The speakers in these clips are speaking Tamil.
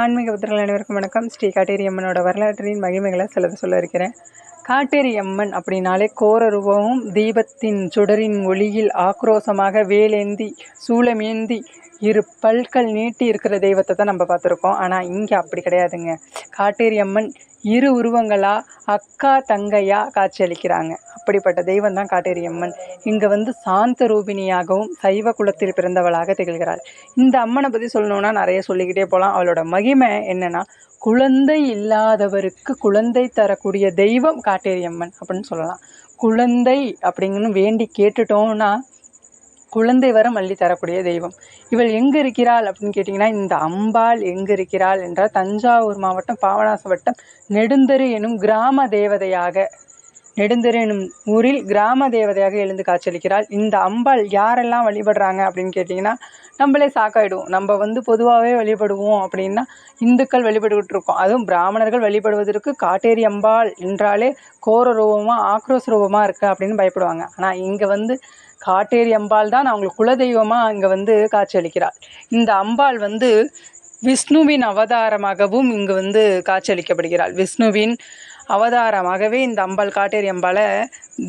ஆன்மீக புத்திரர்கள் அனைவருக்கும் வணக்கம். ஸ்ரீ காட்டேரி அம்மனோட வரலாற்றின் மகிமைகளை சிலது சொல்ல இருக்கிறேன். காட்டேரி அம்மன் அப்படின்னாலே கோர ரூபமும் தீபத்தின் சுடரின் ஒளியில் ஆக்ரோஷமாக வேலேந்தி சூளமேந்தி இரு பல்கள் நீட்டி இருக்கிற தெய்வத்தை தான் நம்ம பார்த்துருக்கோம். ஆனால் இங்கே அப்படி கிடையாதுங்க. காட்டேரி அம்மன் இரு உருவங்களா அக்கா தங்கையா காட்சியளிக்கிறாங்க. அப்படிப்பட்ட தெய்வம் தான் காட்டேரி அம்மன். இங்கே வந்து சாந்த ரூபிணியாகவும் சைவ குலத்தில் பிறந்தவளாக திகழ்கிறாள். இந்த அம்மனை பற்றி சொல்லணுன்னா நிறைய சொல்லிக்கிட்டே போகலாம் அவளோட மகிமை என்னென்னா குழந்தை இல்லாதவருக்கு குழந்தை தரக்கூடிய தெய்வம் காட்டேரியம்மன் அப்படின்னு சொல்லலாம். குழந்தை அப்படிங்கன்னு வேண்டி கேட்டுட்டோம்னா குழந்தை வரம் அள்ளி தரக்கூடிய தெய்வம். இவள் எங்கே இருக்கிறாள் அப்படின்னு கேட்டிங்கன்னா இந்த அம்பாள் எங்கே இருக்கிறாள் என்றால் தஞ்சாவூர் மாவட்டம் பாவனாச வட்டம் நெடுந்தரு எனும் கிராம தேவதையாக நெடுந்தரு எனும் ஊரில் கிராம தேவதையாக எழுந்து காட்சியளிக்கிறாள். இந்த அம்பாள் யாரெல்லாம் வழிபடுறாங்க அப்படின்னு கேட்டிங்கன்னா நம்மளே சாக்காயிடுவோம். நம்ம வந்து பொதுவாகவே வழிபடுவோம் அப்படின்னா இந்துக்கள் வழிபட்டுக்கிட்டு இருக்கோம். அதுவும் பிராமணர்கள் வழிபடுவதற்கு காட்டேரி அம்பாள் என்றாலே கோர ரூபமாக ஆக்ரோஷ ரூபமாக இருக்குது அப்படின்னு பயப்படுவாங்க. ஆனால் இங்கே வந்து காட்டேரி அம்பாள் தான் அவங்களுக்கு குலதெய்வமாக இங்கே வந்து காட்சியளிக்கிறாள். இந்த அம்பாள் வந்து விஷ்ணுவின் அவதாரமாகவும் இங்கு வந்து காட்சியளிக்கப்படுகிறாள். விஷ்ணுவின் அவதாரமாகவே இந்த அம்பாள் காட்டேரி அம்பாளை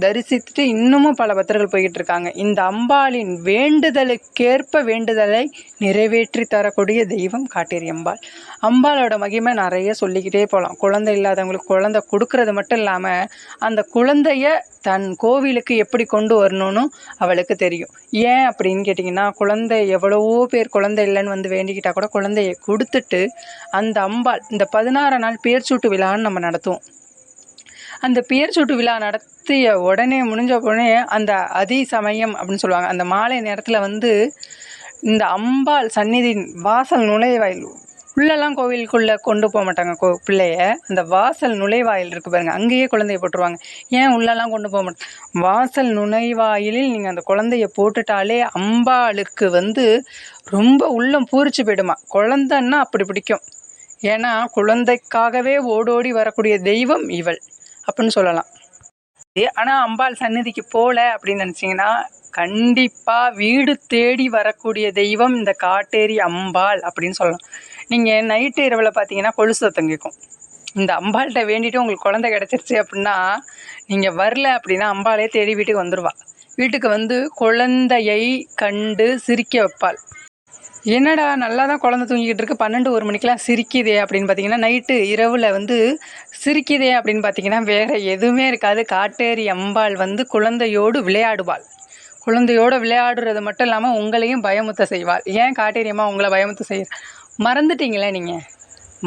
தரிசித்துட்டு இன்னமும் பல பக்தர்கள் போய்கிட்டு இருக்காங்க இந்த அம்பாளின் வேண்டுதலுக்கேற்ப வேண்டுதலை நிறைவேற்றி தரக்கூடிய தெய்வம் காட்டேரி அம்பாள். அம்பாளோட மகிமை நிறைய சொல்லிக்கிட்டே போகலாம் குழந்தை இல்லாதவங்களுக்கு குழந்தை கொடுக்கறது மட்டும் இல்லாமல் அந்த குழந்தைய தன் கோவிலுக்கு எப்படி கொண்டு வரணும்னு அவளுக்கு தெரியும். ஏன் அப்படின்னு கேட்டிங்கன்னா குழந்தை எவ்வளவோ பேர் குழந்தை இல்லைன்னு வந்து வேண்டிக்கிட்டால் கூட குழந்தையை கொடுத்துட்டு அந்த அம்பாள் இந்த பதினாறு நாள் பேர்ச்சூட்டு விழான்னு நம்ம நடத்துவோம். அந்த பேர் சூட்டு விழா நடத்திய உடனே முடிஞ்ச உடனே அந்த அதி சமயம் அப்படின்னு சொல்லுவாங்க. அந்த மாலை நேரத்தில் வந்து இந்த அம்பாள் சந்நிதியின் வாசல் நுழைவாயில் உள்ளெல்லாம் கோவிலுக்குள்ளே கொண்டு போக மாட்டாங்க கோ பிள்ளைய. அந்த வாசல் நுழைவாயில் இருக்குது பாருங்கள் அங்கேயே குழந்தைய போட்டுருவாங்க. ஏன் உள்ளெல்லாம் கொண்டு போக மாட்டாங்க வாசல் நுழைவாயிலில் நீங்கள் அந்த குழந்தைய போட்டுட்டாலே அம்பாளுக்கு வந்து ரொம்ப உள்ளம் பூரிச்சு போயிடுமா. குழந்தைன்னா அப்படி பிடிக்கும். ஏன்னா குழந்தைக்காகவே ஓடோடி வரக்கூடிய தெய்வம் இவள். அப்படின்னு சொல்லலாம். ஆனால் அம்பாள் சந்நிதிக்கு போகல அப்படின்னு நினச்சிங்கன்னா கண்டிப்பாக வீடு தேடி வரக்கூடிய தெய்வம் இந்த காட்டேரி அம்பாள் அப்படின்னு சொல்லலாம். நீங்கள் நைட்டு இரவில் பார்த்தீங்கன்னா கொலுசு சத்தம் கேட்கும் இந்த அம்பாள்கிட்ட வேண்டிட்டு உங்களுக்கு குழந்தை கிடச்சிருச்சு அப்படின்னா நீங்கள் வரல அப்படின்னா அம்பாளே தேடி வீட்டுக்கு வந்துடுவா வீட்டுக்கு வந்து குழந்தையை கண்டு சிரிக்க வைப்பாள். என்னடா நல்லா தான் குழந்த தூங்கிக்கிட்டு இருக்கு. பன்னெண்டு ஒரு மணிக்கெலாம் சிரிக்குதே அப்படின்னு பார்த்தீங்கன்னா நைட்டு இரவில் வந்து சிரிக்குதே அப்படின்னு பார்த்தீங்கன்னா வேறு எதுவுமே இருக்காது. காட்டேரி அம்பாள் வந்து குழந்தையோடு விளையாடுவாள். குழந்தையோடு விளையாடுறது மட்டும் இல்லாமல் உங்களையும் பயமுத்த செய்வாள். ஏன் காட்டேரி அம்மா உங்களை பயமுத்த செய்ய? மறந்துட்டீங்களே நீங்கள்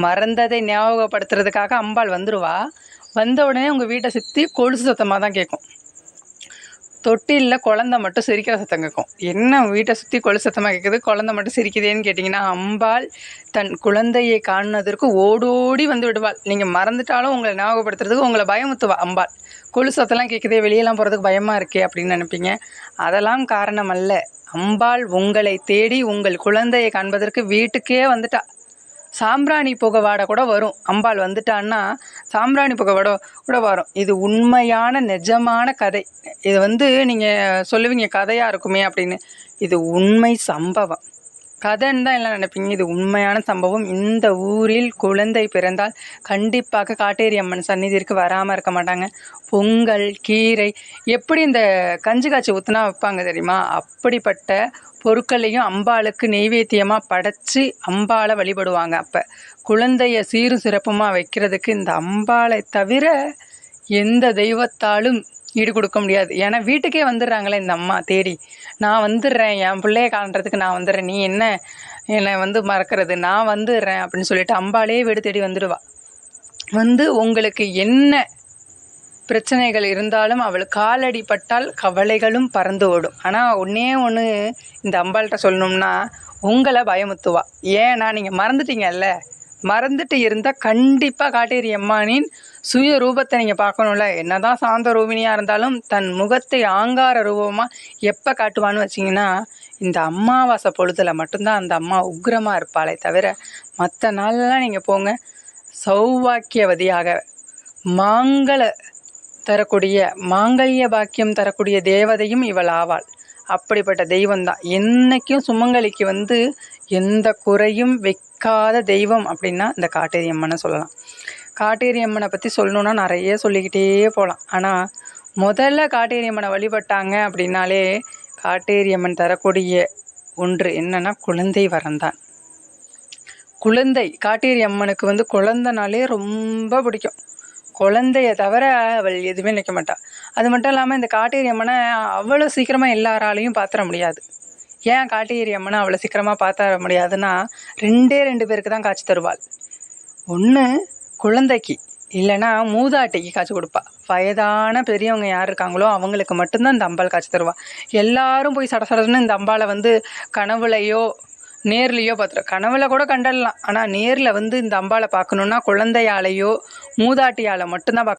மறந்ததை ஞாபகப்படுத்துறதுக்காக அம்பாள் வந்துடுவா வந்த உடனே உங்கள் வீட்டை சுற்றி கொலுசு சத்தமாக தான் கேட்கும் தொட்டிலில் குழந்த மட்டும் சிரிக்கிற சத்தம் கேட்கும் என்ன வீட்டை சுற்றி கொலு சத்தமாக கேட்குது குழந்த மட்டும் சிரிக்குதேன்னு கேட்டிங்கன்னா அம்பாள் தன் குழந்தையை காணுனதற்கு ஓடோடி வந்து விடுவாள். நீங்கள் மறந்துட்டாலும் உங்களை ஞாபகப்படுத்துறதுக்கு உங்களை பயமுத்துவா அம்பாள். கொலு சத்தம்லாம் கேட்குதே வெளியெல்லாம் போகிறதுக்கு பயமாக இருக்கே அப்படின்னு நினைப்பீங்க. அதெல்லாம் காரணம் அல்ல. அம்பாள் உங்களை தேடி உங்கள் குழந்தையை காண்பதற்கு வீட்டுக்கே வந்துட்டா. சாம்பிராணி புகவாடை கூட வரும். அம்பாள் வந்துட்டான்னா சாம்பிராணி புகவாட கூட வரும். இது உண்மையான நிஜமான கதை. இது வந்து நீங்கள் சொல்லுவீங்க கதையாக இருக்குமே அப்படின்னு. இது உண்மை சம்பவம். கதைன்னு தான் எல்லாம் நினைப்பீங்க. இது உண்மையான சம்பவம். இந்த ஊரில் குழந்தை பிறந்தால் கண்டிப்பாக காட்டேரி அம்மன் சந்நிதிக்கு வராமல் இருக்க மாட்டாங்க. பொங்கல் கீரை எப்படி இந்த கஞ்சி காய்ச்சி ஊற்றுனா வைப்பாங்க தெரியுமா? அப்படிப்பட்ட பொருட்களையும் அம்பாளுக்கு நெய்வேத்தியமாக படைச்சி அம்பாளை வழிபடுவாங்க அப்போ. குழந்தைய சீரும் சிறப்புமாக வைக்கிறதுக்கு இந்த அம்பாளை தவிர எந்த தெய்வத்தாலும் ஈடு கொடுக்க முடியாது. ஏன்னா வீட்டுக்கே வந்துடுறாங்களே இந்த அம்மா தேடி. நான் வந்துடுறேன் என் பிள்ளைய காண்றதுக்கு நான் வந்துடுறேன். நீ என்ன என்னை வந்து மறக்கிறது? நான் வந்துடுறேன் அப்படின்னு சொல்லிட்டு அம்பாலே வீடு தேடி வந்துடுவா. வந்து உங்களுக்கு என்ன பிரச்சனைகள் இருந்தாலும் அவள் காலடி பட்டால் கவலைகளும் பறந்து ஓடும். ஆனால் ஒன்றே ஒன்று இந்த அம்பாள்கிட்ட சொல்லணும்னா உங்களை பயமுத்துவா. ஏன்னா நீங்கள் மறந்துட்டீங்கல்ல? மறந்துட்டு இருந்தால் கண்டிப்பாக காட்டேரி அம்மானின் சுய ரூபத்தை நீங்கள் பார்க்கணும்ல. என்ன தான் சாந்த ரூபினியாக இருந்தாலும் தன் முகத்தை ஆங்கார ரூபமாக எப்போ காட்டுவான்னு வச்சிங்கன்னா இந்த அம்மாவாசை பொழுதில் மட்டும்தான் அந்த அம்மா உக்ரமாக இருப்பாளே தவிர மற்ற நாளெல்லாம் நீங்கள் போங்க. சௌவாக்கியவதியாக மாங்கல தரக்கூடிய மாங்கல்ய பாக்கியம் தரக்கூடிய தேவதையும் இவள் ஆவாள். அப்படிப்பட்ட தெய்வம் தான் என்றைக்கும் சுமங்கலிக்கு வந்து எந்த குறையும் வைக்காத தெய்வம் அப்படின்னா இந்த காட்டேரி அம்மனை சொல்லலாம். காட்டேரி அம்மனை பற்றி சொல்லணுன்னா நிறைய சொல்லிக்கிட்டே போகலாம் ஆனால் முதல்ல காட்டேரி அம்மனை வழிபட்டாங்க அப்படின்னாலே காட்டேரி அம்மன் தரக்கூடிய ஒன்று என்னென்னா குழந்தை வரம்தான் குழந்தை காட்டேரி அம்மனுக்கு வந்து குழந்தைனாலே ரொம்ப பிடிக்கும். குழந்தைய தவிர அவள் எதுவுமே நிற்க மாட்டாள் அது மட்டும் இல்லாமல் இந்த காட்டேரி அம்மனை அவ்வளோ சீக்கிரமாக எல்லாராலையும் பார்த்துட முடியாது. ஏன் காட்டேரி அம்மனை அவ்வளோ சீக்கிரமாக பார்த்துட முடியாதுன்னா ரெண்டே ரெண்டு பேருக்கு தான் காட்சி தருவாள். ஒன்று குழந்தைக்கு இல்லைன்னா மூதாட்டிக்கு காய்ச்சி கொடுப்பா. வயதான பெரியவங்க யார் இருக்காங்களோ அவங்களுக்கு மட்டும்தான் இந்த அம்பாள் காய்ச்சி தருவா. எல்லாரும் போய் சட சடன்னு இந்த அம்பாளை வந்து கனவுலையோ நேர்லேயோ பார்த்துருவோம் கனவுல கூட கண்டடலாம் ஆனால் நேரில் வந்து இந்த அம்பாளை பார்க்கணுன்னா குழந்தையாலையோ மூதாட்டியால் மட்டும்தான் பார்க்க